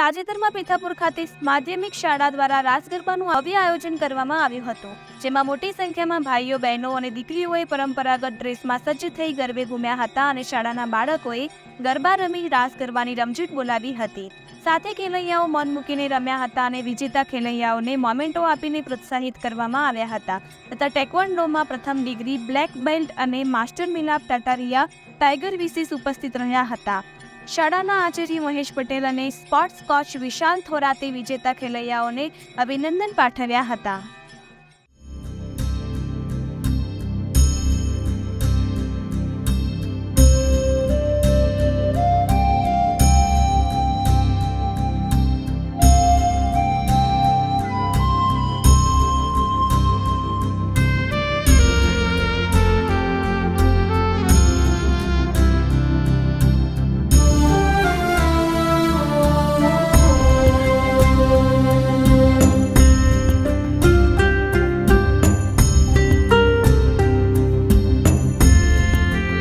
તાજેતરમાં પિથાપુર ખાતે માધ્યમિક શાળા દ્વારા રાસ ગરબાનું ભવ્ય આયોજન કરવામાં આવ્યું હતું, જેમાં મોટી સંખ્યામાં ભાઈઓ, બહેનો અને દીકરીઓએ પરંપરાગત ડ્રેસમાં સજ્જ થઈ ગરબે ઘૂમ્યા હતા અને શાળાના બાળકોએ ગરબા રમી રાસ ગરબાની રમઝટ બોલાવી હતી. સાથે ખેલૈયાઓ મન મૂકીને રમ્યા હતા અને વિજેતા ખેલૈયાઓને મોમેન્ટો આપીને પ્રોત્સાહિત કરવામાં આવ્યા હતા, તથા ટેકવોન્ડોમાં પ્રથમ ડિગ્રી બ્લેક બેલ્ટ અને માસ્ટર મિલાપ ટાટારિયા ટાઈગર વિશેષ ઉપસ્થિત રહ્યા હતા. શાળાના આચાર્ય મહેશ પટેલ અને સ્પોર્ટ્સ કોચ વિશાલ થોરાતે વિજેતા ખેલૈયાઓને અભિનંદન પાઠવ્યા હતા.